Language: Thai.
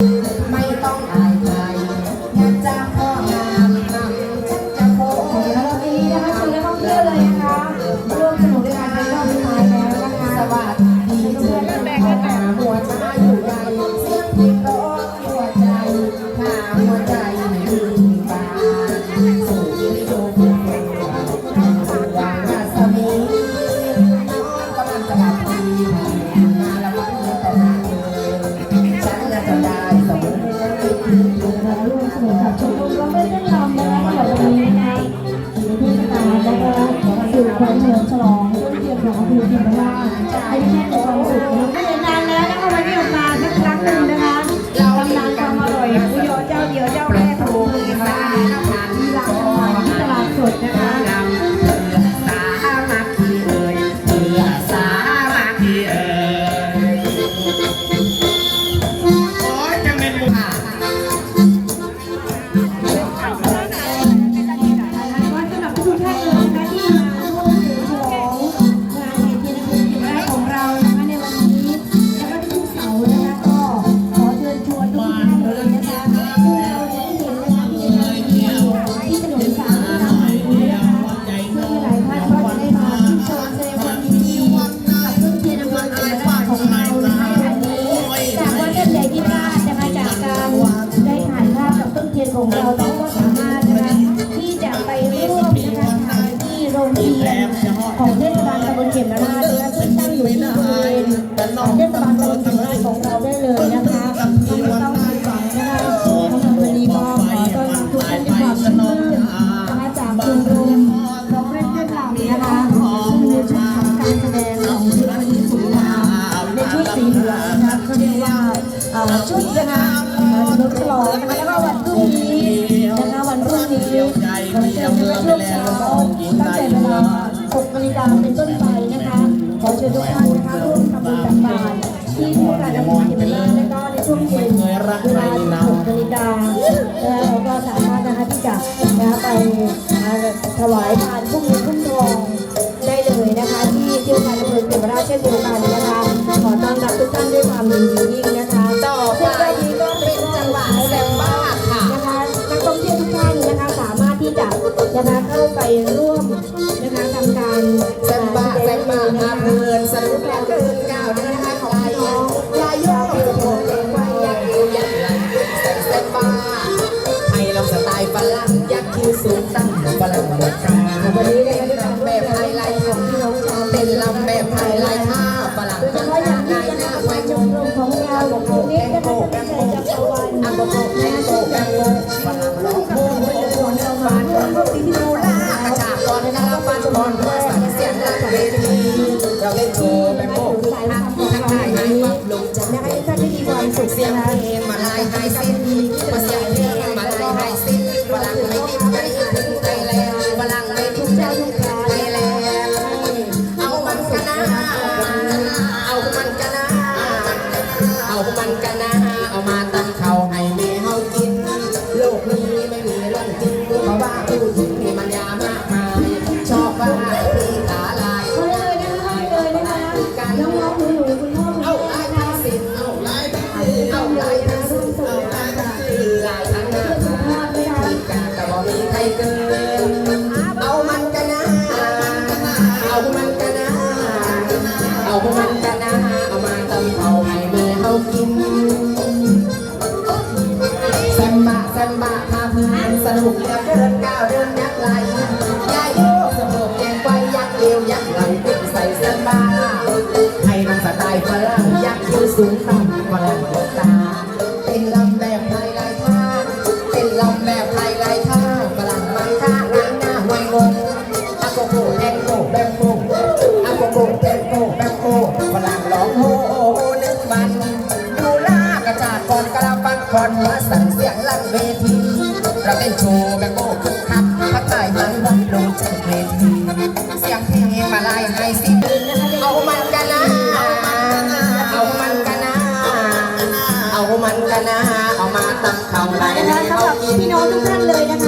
ไเภอเทียนราชให้แม่ได้ ของเราเราก็สามารถนะคะที่จะไปร่วมนะคะที่โรงเรียนของเทศบาลตำบลเขียนราชนะคะซึ่งตั้งอยู่ที่บริเวณของเทศบาลตำบลเขียนราชของเราได้เลยนะคะต้องผิดหวังนะคะทางวันนี้ก็ขอต้อนรับทุกท่านด้วยความชื่นมื่นนะคะจากชมรมร้องเล่นเต้นรำนะคะซึ่งในชุดของการแสดงของชุดวันนี้สวยงามในชุดสีเหลืองนะคะก็เรียกว่าชุดนะคะเฉลิมฉลองนะคะแล้วก็วันพรุ่งนี้ นะคะวันพรุ่งนี้เราจะเริ่มช่วงเช้าตั้งแต่เวลา6นาฬิกาเป็นต้นไปนะคะ ขอเชิญทุกท่านนะคะร่วมทำบุญตักบาตรที่เทศบาลตำบลเขมราชและก็ในช่วงเย็นเวลา6นาฬิกาแล้วเราก็สามารถนะคะที่จะนะไปถวายทานพรุ่งนี้พุ่มทองได้เลยนะคะ ที่เทศบาลตำบลเขมราชเช่นเดียวกัน เพลินสรุปแล้วเกินเก้าเดือนนะคะของพี่น้องยาโยกโยกเก่งไว้ยักเอวยักไหลแซมแซมบ้าไทยเราสไตล์ฝรั่งยักคิ้วสูงตั้งฝรั่งหมดกลางวันนี้ได้ลำแบบไฮไลท์ของพี่น้องชาวเต้นลำแบบไฮไลท์ท่าฝรั่งโดยเฉพาะอย่างยิ่งนะคะสมาชมรมของเราของเราเน็ตนะคะจะมีใจจักรวาลอังกฤษแม่โตแกงโลฝรั่งร้องโอ้โหคนเราบ้านคนพวกที่ดูล่ากระชากก่อนกะลาฟันก่อน เราเล่นโชว์แบบโบกอักทักทายให้ลงจันนะคะท่านได้มีความสุขเสียงเพลงมาลายไฮซินมาเสียงเพลงมาลายไฮซินฝรั่งไม่ดิ้นไม่ถึงไทยแลนด์ฝรั่งไม่ดิ้นไม่ถึงไทยแลนด์เอามันกันนะเอามันกันนะเอามันกันนะเอามาตำเขาให้แม่เฮากิน โลกนี้ไม่มีเรื่องจริงเพราะว่าผู้หญิง ก่อนมาสั่งเสียงลั่นเวทีเราเต้นโชว์แบบโบคึกคักพักทายหายวันลงจากเวทีเสียงเพลงมาไล่ให้สิเอามันกันนะ เอามันกันนะ เอามันกันนะ เอามาตั้งเข่าไหลนะคะสำหเอารับกิน พี่น้องทุกท่านเลยนะคะ